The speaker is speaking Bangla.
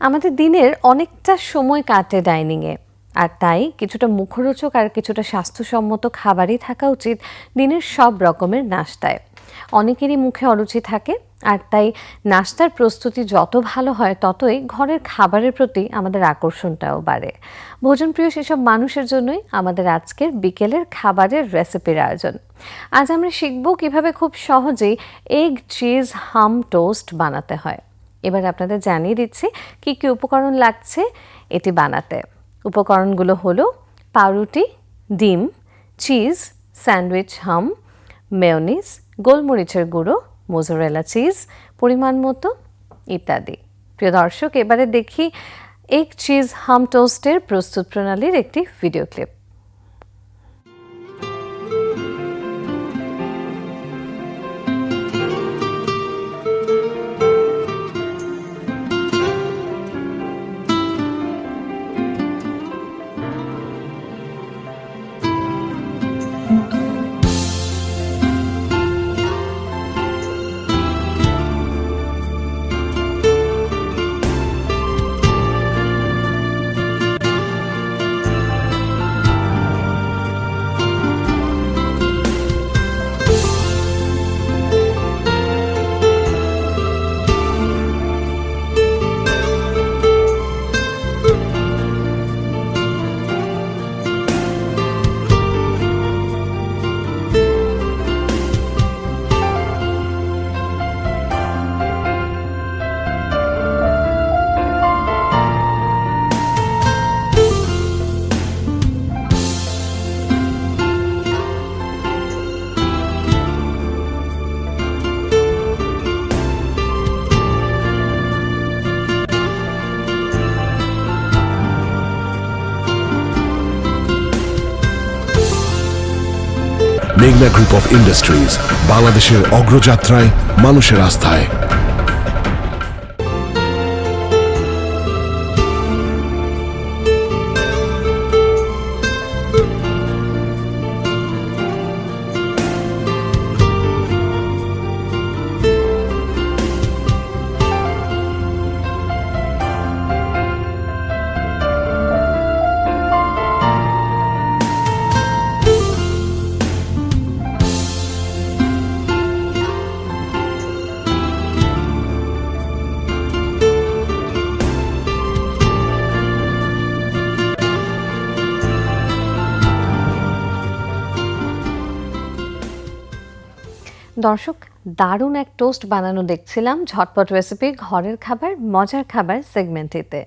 আমাদের দিনের অনেকটা সময় কাটে ডাইনিংয়ে। আর তাই কিছুটা মুখরোচক আর কিছুটা স্বাস্থ্যসম্মত খাবারই থাকা উচিত দিনের সব রকমের নাস্তায়। অনেকেরই মুখে অরুচি থাকে, আর তাই নাস্তার প্রস্তুতি যত ভালো হয় ততই ঘরের খাবারের প্রতি আমাদের আকর্ষণটাও বাড়ে। ভোজনপ্রিয় সেসব মানুষের জন্যই আমাদের আজকের বিকেলের খাবারের রেসিপির আয়োজন। আজ আমরা শিখব কীভাবে খুব সহজেই এগ চিজ হাম টোস্ট বানাতে হয়। এবার আপনাদের জানিয়ে দিচ্ছি কি কি উপকরণ লাগছে এটি বানাতে। উপকরণগুলো হলো পাউরুটি, ডিম, চিজ, স্যান্ডউইচ, হাম, মেয়নিজ, গোলমরিচের গুঁড়ো, মোজোরেলা চিজ, পরিমাণ মতো ইত্যাদি। প্রিয় দর্শক, এবারে দেখি এগ চিজ হাম টোস্টের প্রস্তুত প্রণালীর একটি ভিডিও ক্লিপ। মেঘনা গ্রুপ অফ ইন্ডাস্ট্রিজ বাংলাদেশের অগ্রযাত্রায় মানুষের আস্থায়। দর্শক দারুণ এক টোস্ট বানানো দেখছিলাম ঝটপট রেসিপি ঘরের খাবার মজার খাবার সেগমেন্টেতে